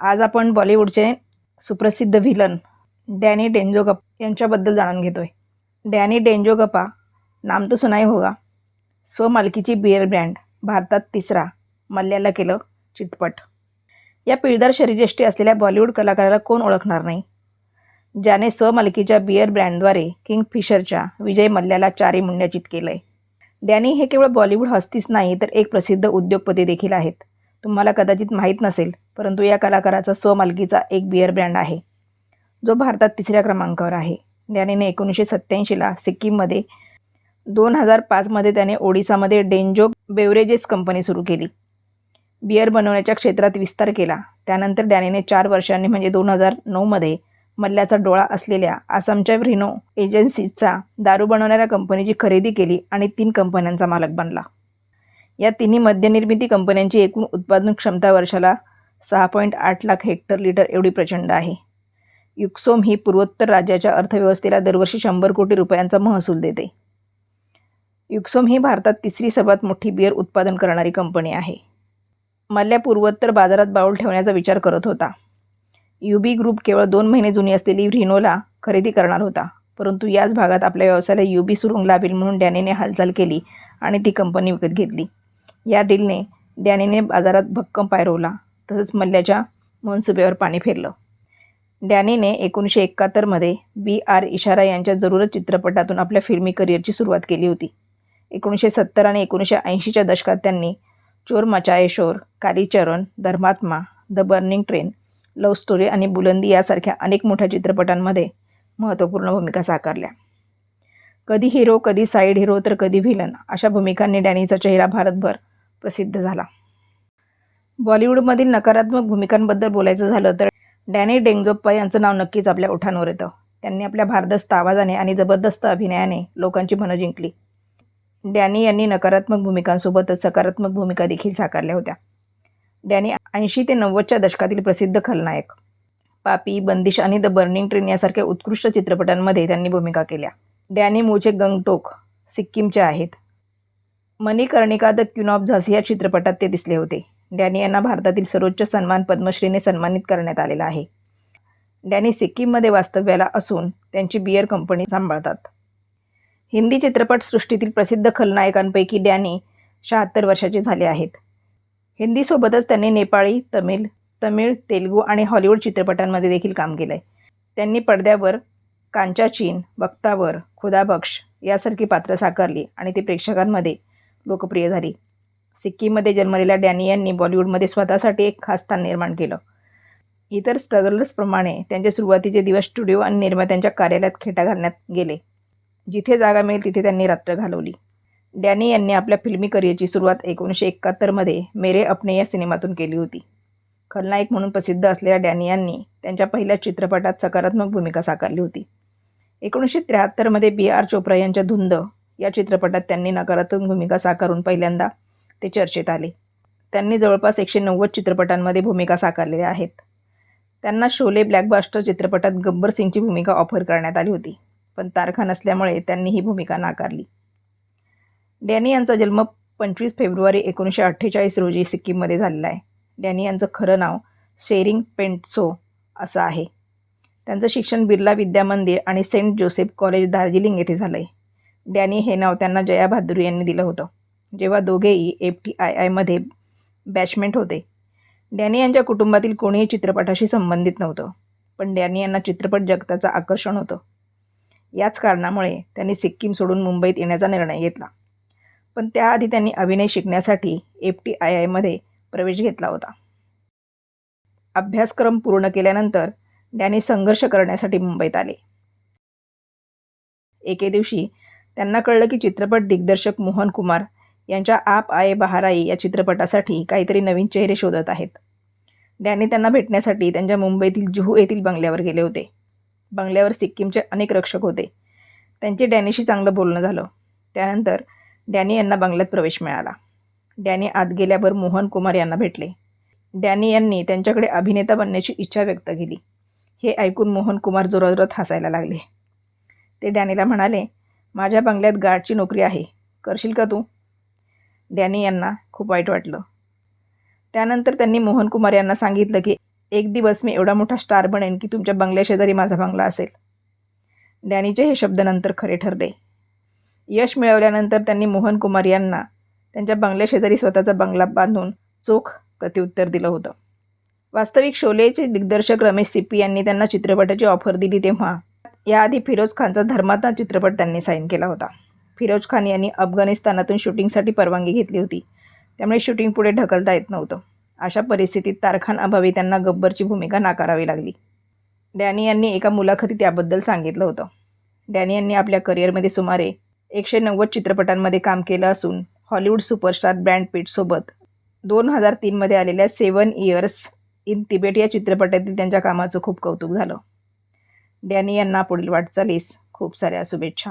आज आपण बॉलिवूडचे सुप्रसिद्ध व्हिलन डॅनी डेंजोगप यांच्याबद्दल जाणून घेतो आहे डॅनी डेंजोगपा नाम तो सुनाई होगा स्वमालकीची बिअर ब्रँड भारतात तिसरा मल्ल्याला केलं चितपट. या पिळदार शरीरयष्टी असलेल्या बॉलिवूड कलाकाराला कोण ओळखणार नाही? ज्याने स्वमालकीच्या बिअर ब्रँडद्वारे किंगफिशरच्या विजय मल्ल्याला चारी मुंड्याचित केलं आहे डॅनी हे केवळ बॉलिवूड हस्तीच नाही तर एक प्रसिद्ध उद्योगपती देखील आहेत. तुम्हाला कदाचित माहीत नसेल परंतु या कलाकाराचा स्वमालकीचा एक बिअर ब्रँड आहे. जो भारतात तिसऱ्या क्रमांकावर आहे. डॅनीने एकोणीसशे सत्त्याऐंशीला सिक्कीममध्ये दोन हजार पाचमध्ये त्याने ओडिसामध्ये डेंजो बेवरेजेस कंपनी सुरू केली. बिअर बनवण्याच्या क्षेत्रात विस्तार केला. त्यानंतर डॅनीने चार वर्षांनी म्हणजे दोन हजार नऊमध्ये मल्ल्याचा डोळा असलेल्या आसामच्या रिनो एजन्सीचा दारू बनवणाऱ्या कंपनीची खरेदी केली आणि तीन कंपन्यांचा मालक बनला. या तिन्ही मद्यनिर्मिती कंपन्यांची एकूण उत्पादन क्षमता वर्षाला सहा पॉईंट आठ लाख हेक्टर लिटर एवढी प्रचंड आहे. युक्सोम ही पूर्वोत्तर राज्याच्या अर्थव्यवस्थेला दरवर्षी शंभर कोटी रुपयांचा महसूल देते. युक्सोम ही भारतात तिसरी सर्वात मोठी बिअर उत्पादन करणारी कंपनी आहे. मल्ल्या पूर्वोत्तर बाजारात बाऊल ठेवण्याचा विचार करत होता. युबी ग्रुप केवळ दोन महिने जुनी असलेली रिनोला खरेदी करणार होता परंतु याच भागात आपल्या व्यवसायाला युबी सुरुंग लाभेल म्हणून डॅनीने हालचाल केली आणि ती कंपनी विकत घेतली. या डीलने डॅनीने बाजारात भक्कम पाय रोवला. तसंच मल्ल्याच्या मनसुबेवर पाणी फिरलं. डॅनीने एकोणीसशे एकाहत्तरमध्ये बी आर इशारा यांच्या जरूरत चित्रपटातून आपल्या फिल्मी करिअरची सुरुवात केली होती. एकोणीसशे सत्तर आणि एकोणीसशे ऐंशीच्या दशकात त्यांनी चोर मचाये शोर Kalicharan Dharmatma the burning train love story आणि बुलंदी यासारख्या अनेक मोठ्या चित्रपटांमध्ये महत्त्वपूर्ण भूमिका साकारल्या. कधी हिरो कधी साईड हिरो तर कधी व्हिलन अशा भूमिकांनी डॅनीचा चेहरा भारतभर प्रसिद्ध झाला. बॉलिवूडमधील नकारात्मक भूमिकांबद्दल बोलायचं झालं तर डॅनी डेंगजोप्पा यांचं नाव नक्कीच आपल्या ओठांवर येतं. त्यांनी आपल्या भारदस्त आवाजाने आणि जबरदस्त अभिनयाने लोकांची मनं जिंकली. डॅनी यांनी नकारात्मक भूमिकांसोबतच सकारात्मक भूमिका देखील साकारल्या होत्या. डॅनी ऐंशी ते नव्वदच्या दशकातील प्रसिद्ध खलनायक. पापी बंदिश आणि द बर्निंग ट्रेन यासारख्या उत्कृष्ट चित्रपटांमध्ये त्यांनी भूमिका केल्या. डॅनी मूळचे गंगटोक सिक्कीमचे आहेत. मणिकर्णिका द क्यून ऑफ झासी या चित्रपटात ते दिसले होते. डॅनी यांना भारतातील सर्वोच्च सन्मान पद्मश्रीने सन्मानित करण्यात आलेला आहे. डॅनी सिक्कीममध्ये वास्तव्याला असून त्यांची बियर कंपनी सांभाळतात. हिंदी चित्रपटसृष्टीतील प्रसिद्ध खलनायकांपैकी डॅनी शहात्तर वर्षाचे झाले आहेत. हिंदीसोबतच त्यांनी नेपाळी तमिळ तमिळ तेलुगू आणि हॉलिवूड चित्रपटांमध्ये देखील काम केलं आहे त्यांनी पडद्यावर कांचा चीन वक्तावर खुदाबक्ष यासारखी पात्रं साकारली आणि ती प्रेक्षकांमध्ये लोकप्रिय झाली. सिक्कीममध्ये जन्मलेल्या डॅनी यांनी बॉलिवूडमध्ये स्वतःसाठी एक खास स्थान निर्माण केलं. इतर स्ट्रगलर्सप्रमाणे त्यांचे सुरुवातीचे दिवस स्टुडिओ आणि निर्मात्यांच्या कार्यालयात खेटा घालण्यात गेले. जिथे जागा मिळेल तिथे त्यांनी रात्र घालवली. डॅनी यांनी आपल्या फिल्मी करिअरची सुरुवात एकोणीसशे एकाहत्तरमध्ये मेरे अपने या सिनेमातून केली होती. खलनायक म्हणून प्रसिद्ध असलेल्या डॅनी यांनी त्यांच्या पहिल्या चित्रपटात सकारात्मक भूमिका साकारली होती. एकोणीसशे त्र्याहत्तरमध्ये बी आर चोप्रा यांच्या धुंद या चित्रपटात त्यांनी नकारात्मक भूमिका साकारून पहिल्यांदा ते चर्चेत आले. त्यांनी जवळपास एकशे नव्वद चित्रपटांमध्ये भूमिका साकारलेल्या आहेत. त्यांना शोले ब्लॅकबास्टर चित्रपटात गब्बर सिंगची भूमिका ऑफर करण्यात आली होती पण तारखा नसल्यामुळे त्यांनी ही भूमिका नाकारली. डॅनी यांचा जन्म पंचवीस फेब्रुवारी एकोणीसशे अठ्ठेचाळीस रोजी सिक्कीममध्ये झालेला आहे. डॅनी यांचं खरं नाव शेरिंग पेंटसो असं आहे. त्यांचं शिक्षण बिर्ला विद्या मंदिर आणि सेंट जोसेफ कॉलेज दार्जिलिंग येथे झालं आहे डॅनी हे नाव त्यांना जया भादुरी यांनी दिलं होतं. जेव्हा दोघेही एफ टी आय आयमध्ये बॅचमेंट होते. डॅनी यांच्या कुटुंबातील कोणीही चित्रपटाशी संबंधित नव्हतं पण डॅनी यांना चित्रपट जगताचं आकर्षण होतं. याच कारणामुळे त्यांनी सिक्कीम सोडून मुंबईत येण्याचा निर्णय घेतला. पण त्याआधी त्यांनी अभिनय शिकण्यासाठी एफ टी आय आयमध्ये प्रवेश घेतला होता. अभ्यासक्रम पूर्ण केल्यानंतर डॅनी संघर्ष करण्यासाठी मुंबईत आले. एके दिवशी त्यांना कळलं की चित्रपट दिग्दर्शक मोहन कुमार यांच्या आप आये बहाराई या चित्रपटासाठी काहीतरी नवीन चेहरे शोधत आहेत. डॅनी त्यांना भेटण्यासाठी त्यांच्या मुंबईतील जुहू येथील बंगल्यावर गेले होते. बंगल्यावर सिक्कीमचे अनेक रक्षक होते. त्यांचे डॅनीशी चांगलं बोलणं झालं. त्यानंतर डॅनी यांना बंगल्यात प्रवेश मिळाला. डॅनी आत गेल्यावर मोहन कुमार यांना भेटले. डॅनी यांनी त्यांच्याकडे अभिनेता बनण्याची इच्छा व्यक्त केली. हे ऐकून मोहन कुमार जोराजोरात हसायला लागले. ते डॅनीला म्हणाले माझ्या बंगल्यात गार्डची नोकरी आहे. करशील का तू? डॅनी यांना खूप वाईट वाटलं. त्यानंतर त्यांनी मोहन कुमार यांना सांगितलं की एक दिवस मी एवढा मोठा स्टार बनेन की तुमच्या बंगल्याशेजारी माझा बंगला असेल. डॅनीचे हे शब्द नंतर खरे ठरले. यश मिळवल्यानंतर त्यांनी मोहन कुमार यांना त्यांच्या बंगल्याशेजारी स्वतःचा बंगला बांधून चोख प्रत्युत्तर दिलं होतं. वास्तविक शोलेचे दिग्दर्शक रमेश सिप्पी यांनी त्यांना चित्रपटाची ऑफर दिली तेव्हा याआधी फिरोज खानचा धर्माता चित्रपट त्यांनी साईन केला होता. फिरोज खान यांनी अफगाणिस्तानातून शूटिंगसाठी परवानगी घेतली होती. त्यामुळे शूटिंग पुढे ढकलता येत नव्हतं. अशा परिस्थितीत तारखान अभावी त्यांना गब्बरची भूमिका नाकारावी लागली. डॅनी यांनी एका मुलाखतीत याबद्दल सांगितलं होतं. डॅनी यांनी आपल्या करिअरमध्ये सुमारे एकशे नव्वद चित्रपटांमध्ये काम केलं असून हॉलिवूड सुपरस्टार ब्रँड पीटसोबत दोन हजार तीनमध्ये आलेल्या सेवन इयर्स इन तिबेट या चित्रपटातील त्यांच्या कामाचं खूप कौतुक झालं. डॅनी यांना पुढील वाटचालीस. खूप साऱ्या शुभेच्छा.